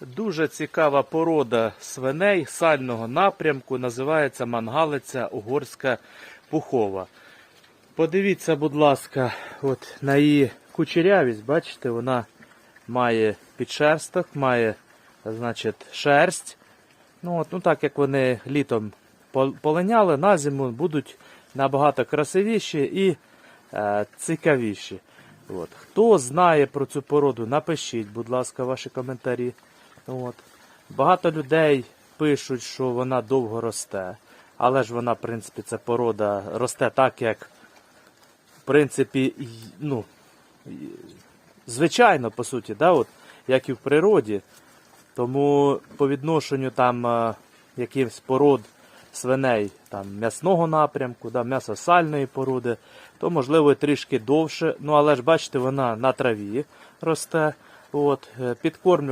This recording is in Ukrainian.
Дуже цікава порода свиней сального напрямку, називається мангалиця угорська пухова. Подивіться, будь ласка, от на її кучерявість, бачите, вона має підшерсток, має значить, шерсть. Ну, от, ну так як вони літом полиняли, на зиму будуть набагато красивіші і е, цікавіші. От. Хто знає про цю породу, напишіть, будь ласка, ваші коментарі. От. Багато людей пишуть, що вона довго росте. Але ж вона, в принципі, ця порода росте так, як в принципі, ну, звичайно, по суті, да, от, як і в природі. Тому по відношенню там е, якихось пород свиней там, м'ясного напрямку, да, м'ясосальної породи, то можливо трішки довше. Ну але ж бачите, вона на траві росте. От, е, підкормлю